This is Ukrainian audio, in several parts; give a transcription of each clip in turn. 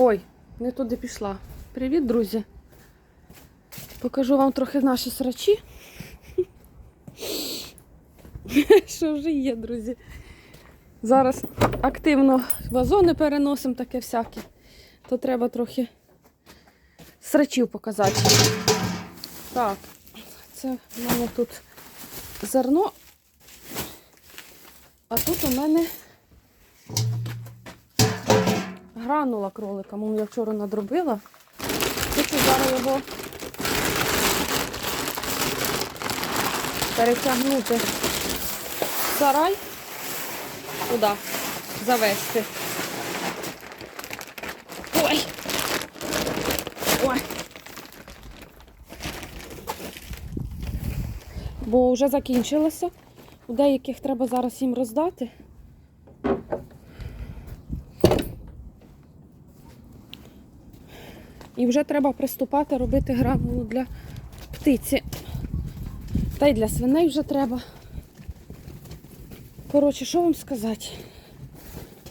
Ой, не туди пішла. Привіт, друзі. Покажу вам трохи наші срачі. Що вже є, друзі. Зараз активно вазони переносимо таке всяке. То треба трохи срачів показати. Так, це в мене тут зерно. А тут у мене гранула кролика. Мов я вчора надробила. Хочу зараз його перетягнути в сарай. Туди завести. Ой! Ой! Бо вже закінчилося. У деяких треба зараз їм роздати. І вже треба приступати робити гранулу для птиці. Та й для свиней вже треба. Коротше, що вам сказати?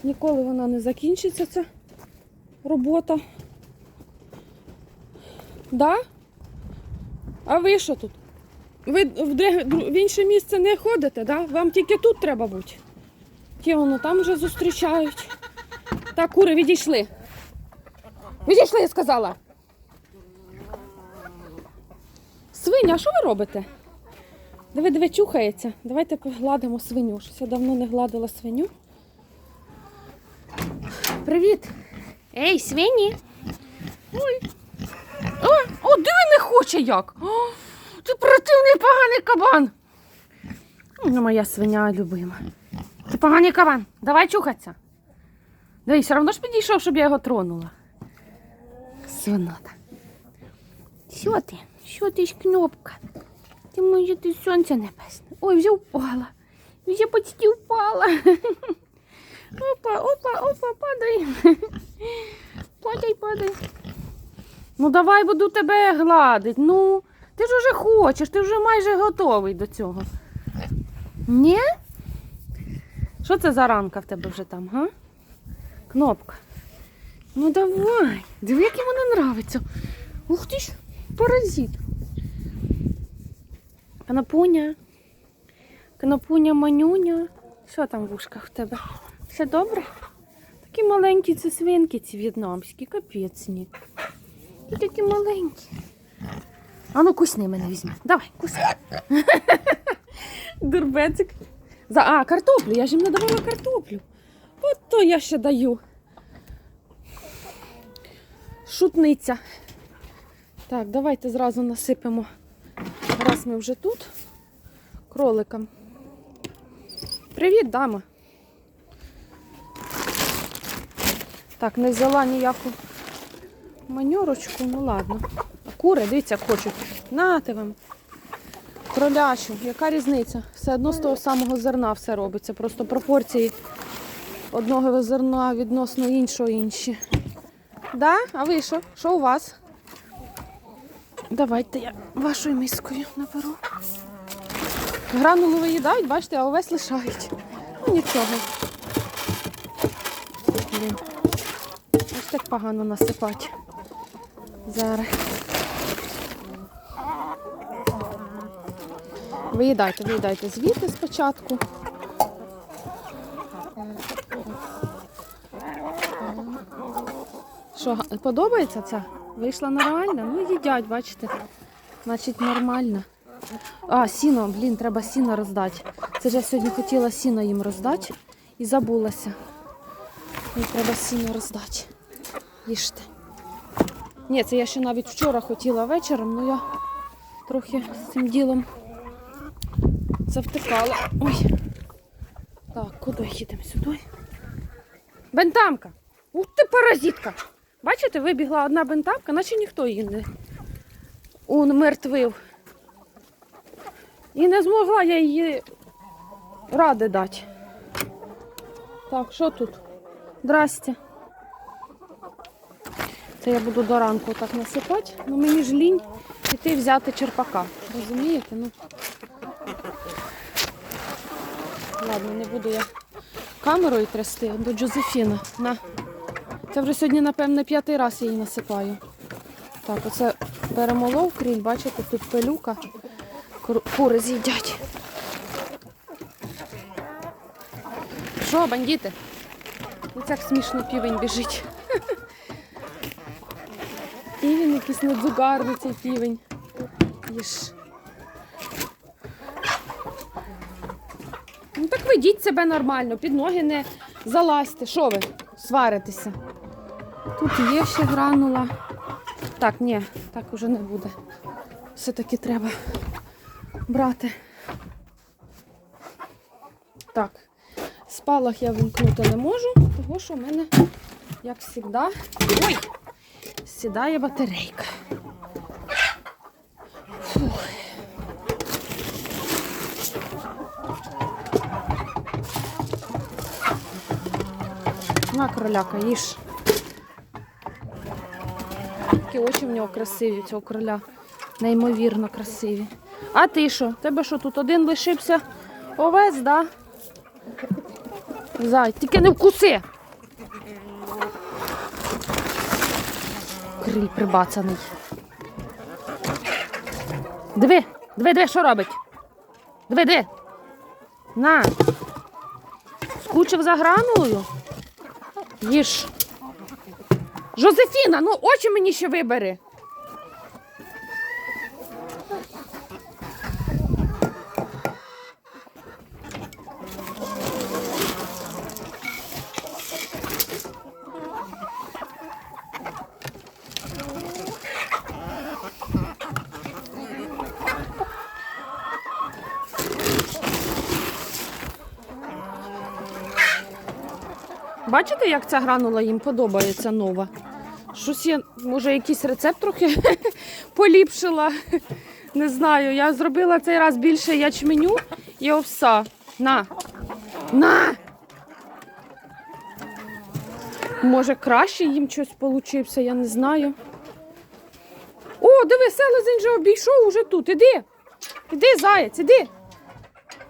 Ніколи вона не закінчиться, ця робота. Да? А ви що тут? Ви в, інше місце не ходите, да? Вам тільки тут треба бути. Ті воно там вже зустрічають. Так, кури, відійшли. Відійшли, я сказала. Свиня, а що ви робите? Диви, диви, чухається. Давайте погладимо свиню. Щось я давно не гладила свиню. Привіт! Ей, свині! Ой. О, о, диви не хоче як! О, ти противний поганий кабан! Ну, моя свиня любима. Ти поганий кабан, давай чухатися. Диви, все одно ж підійшов, щоб я його тронула. Свинота. Що ти? Що ти ж кнопка? Ти може ти сонце небесне. Ой, вже впала. Вже почти впала. Опа, опа, опа, падай. Падай, падай. Ну давай буду тебе гладить. Ну, ти ж уже хочеш, ти вже майже готовий до цього. Ні? Що це за ранка в тебе вже там, га? Кнопка. Ну давай. Диви, як йому не нравиться. Ух ти ж, паразит. Канапуня. Канапуня, манюня. Що там в ушках в тебе? Все добре? Такі маленькі це свинки ці в'єтнамські, капець ні. І такі маленькі. А ну кусни мене візьми. Давай, кусни. Дурбецик. За, а, картоплю. Я ж їм не давала картоплю. От то я ще даю. Шутниця. Так, давайте зразу насипемо. Раз ми вже тут. Кроликам. Привіт, дама. Так, не взяла ніяку маньорочку, ну ладно. А кури, дивіться, хочуть. Нате вам. Кролячу, яка різниця? Все одно з того самого зерна все робиться. Просто пропорції одного зерна відносно іншого інші. Да? А ви що? Що у вас? Давайте я вашою мискою наберу. Гранулу виїдають, бачите, а увесь лишають. Ну нічого. Блін. Ось так погано насипати. Зараз. Виїдайте, виїдайте звідти спочатку. Що, подобається ця? Вийшла нормально? Ну, їдять, бачите. Значить, нормально. А, сіно, блін, треба сіно роздати. Це ж я сьогодні хотіла сіно їм роздати і забулася. Мені треба сіно роздати. Їжте. Ні, це я ще навіть вчора хотіла вечором, але я трохи з цим ділом завтикала. Ой. Так, куди їдемо сюди? Бентамка! Ух ти паразитка! Бачите, вибігла одна бентамка, наче ніхто її не умертвив. І не змогла я її ради дати. Так, що тут? Здрасте. Це я буду до ранку так насипати. Ну мені ж лінь піти взяти черпака. Розумієте? Ну. Ладно, не буду я камерою трясти до Джозефіна. На. Це вже сьогодні, напевне, п'ятий раз я її насипаю. Так, оце перемолов кріль, бачите, тут пилюка. Кури з'їдять. Що, бандити? Ось як смішно півень біжить. Півень якийсь недзугарний цей півень. Їж. Ну так ведіть себе нормально, під ноги не залазьте. Що ви? Сваритеся. Тут є ще гранула. Так, ні, так уже не буде. Все-таки треба брати. Так, спалах я вимкнути не можу, тому що в мене, як завжди, ой, сідає батарейка. Фух. На кроляка, їж. Такі очі в нього красиві, цього кроля. Неймовірно красиві. А ти що? Тебе що тут один лишився? Овець, да? Зай, тільки не вкуси. Криль прибацаний. Диви, диви, диви, що робить? Диви, диви. На. Скучив за гранулою? Їж. Жозефіна, ну очі мені ще вибери. Бачите, як ця гранула їм подобається нова? Щось я, може, якийсь рецепт трохи поліпшила. Не знаю. Я зробила цей раз більше ячменю і овса. На. На! Може, краще їм щось получився, я не знаю. О, диви, селезень вже обійшов уже тут. Іди. Іди, заяць, іди.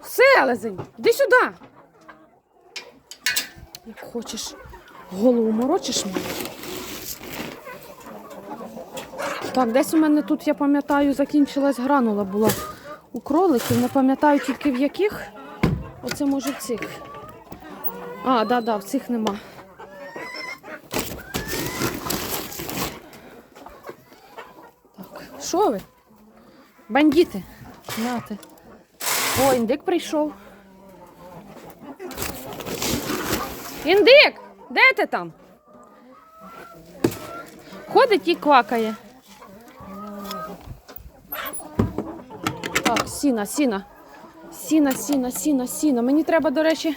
Селезень, іди сюди. Як хочеш, голову морочиш мені. Так, десь у мене тут, я пам'ятаю, закінчилась гранула була у кроликів. Не пам'ятаю тільки в яких. Оце може в цих. А, да, да, в цих нема. Так, що ви? Бандити. Нате. О, індик прийшов. Індик, де ти там? Ходить і квакає. Так, сіна, сіна. Сіна, сіна, сіна, сіна. Мені треба, до речі,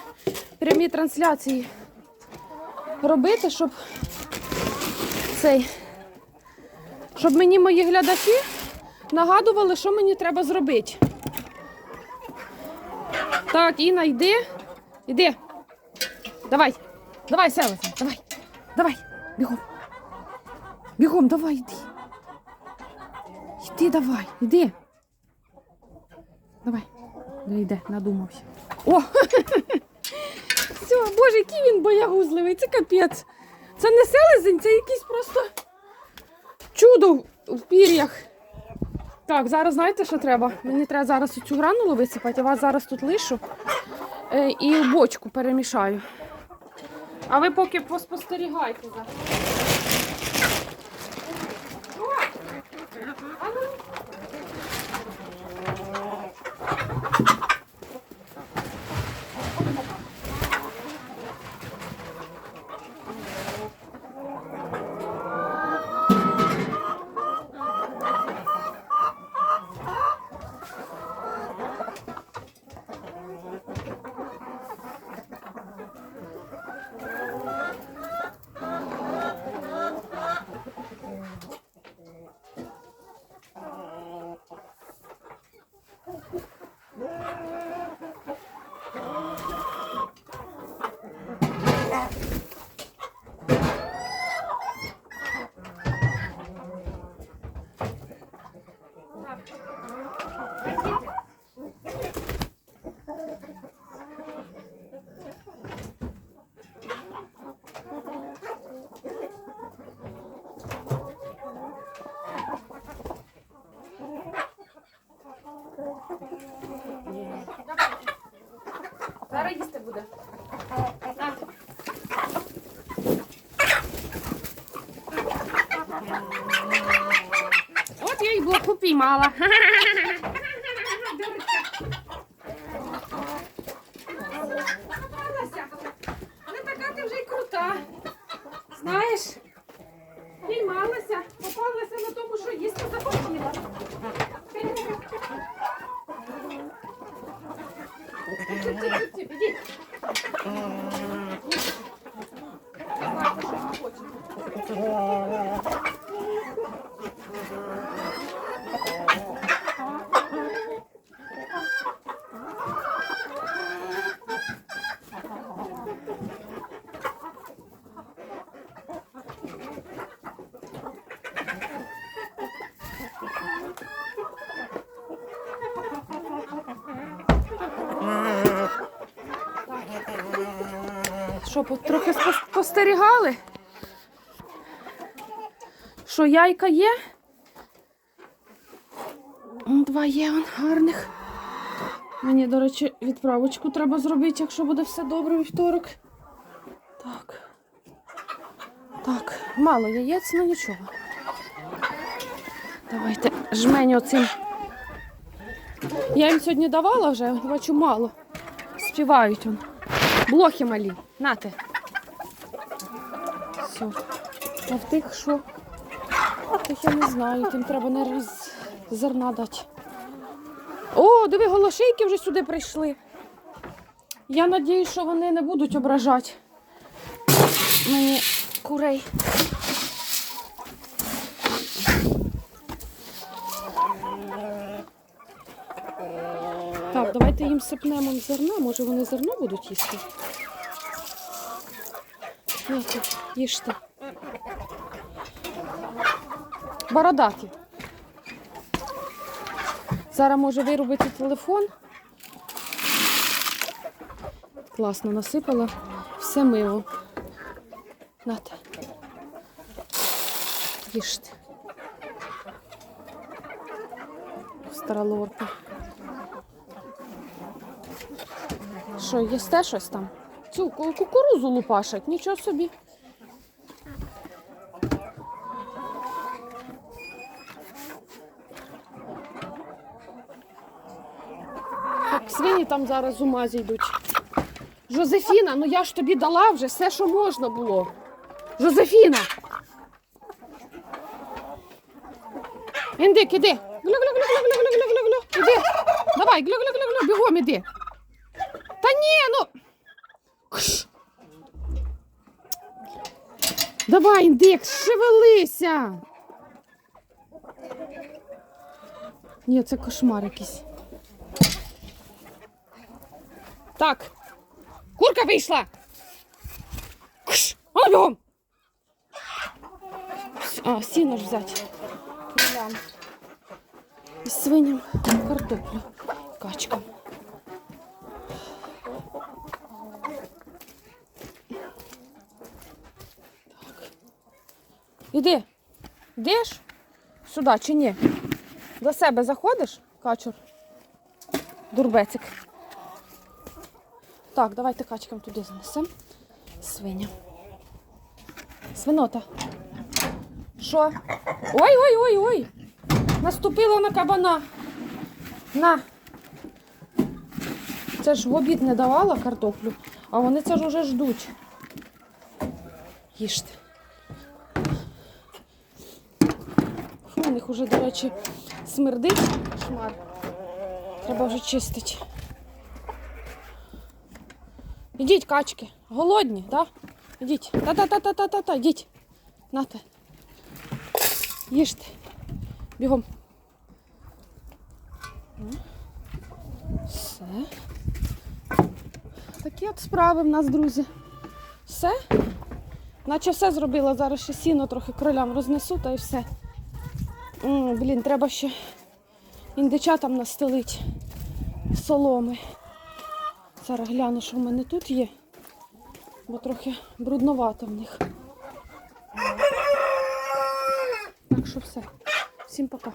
прямі трансляції робити, щоб цей. Щоб мені мої глядачі нагадували, що мені треба зробити. Так, Інна, йди. Іди. Давай, давай, селезень, давай, давай, бігом. Бігом, давай, йди. Йди, давай, йди. Давай. Йде, надумався. О! Все, боже, який він боягузливий, це капець. Це не селезень, це якийсь просто чудо в- пір'ях. Так, зараз знаєте, що треба? Мені треба зараз цю гранулу висипати, я вас зараз тут лишу е, і в бочку перемішаю. А ви поки поспостерігайте за. Упіймала. Не така ти вже й крута. Знаєш, піймалася, попалася на тому, що їсти захотіла. Тіп-тіп-тіп, ідіть. Знаєте, що ви хочете. Що, трохи спостерігали? Що, яйка є? Два є он, гарних. Мені, до речі, відправочку треба зробити, якщо буде все добре вівторок. Так. Так, мало яєць, ну нічого. Давайте жменю цим. Я їм сьогодні давала вже, бачу, мало. Співають он. Блохи малі. Нате. Все. А в тих що? Тих я не знаю, тим треба не зерна дати. О, диви, голошейки вже сюди прийшли. Я сподіваюся, що вони не будуть ображати мені курей. Так, давайте їм сипнемо зерна, може вони зерно будуть їсти. Нате, їжте. Бородаті. Зараз може вирубити телефон. Класно насипала. Все мило. Нате. Їжте. Стара лорка. Що, їсте щось там? Цю кукурузу лупашать, нічого собі. Так, свині там зараз з ума зійдуть. Жозефіна, ну я ж тобі дала вже все, що можна було. Жозефіна! Індик, іди. Глю-глю-глю-глю-глю-глю-глю-глю. Іди. Давай, глю-глю-глю-глю, бігом іди. Та ні, ну. Кш. Давай, індик, шевелися. Ні, це кошмар якийсь. Так. Курка вийшла. Кш. А, бігом. А, сіно ж взяти. Свиням картоплю. Качкам. Іди. Йдеш? Сюди чи ні? До себе заходиш, качур? Дурбецик. Так, давайте качкам туди занесемо. Свиня. Свинота. Що? Ой, ой, ой, ой. Наступила на кабана. На. Це ж в обід не давала картоплю, а вони це ж уже ждуть. Їжте. Фу, у них уже, до речі, смердить шмар. Треба вже чистити. Ідіть, качки. Голодні, так? Да? Ідіть. Та-та-та-та-та-та. Ідіть. Нате. Їжте. Бігом. Все. Такі от справи в нас, друзі. Все. Наче все зробила. Зараз ще сіно трохи кролям рознесу та і все. Блін, треба ще індичатам настелити соломи. Зараз гляну, що в мене тут є, бо трохи брудновато в них. Так що все. Всім пока.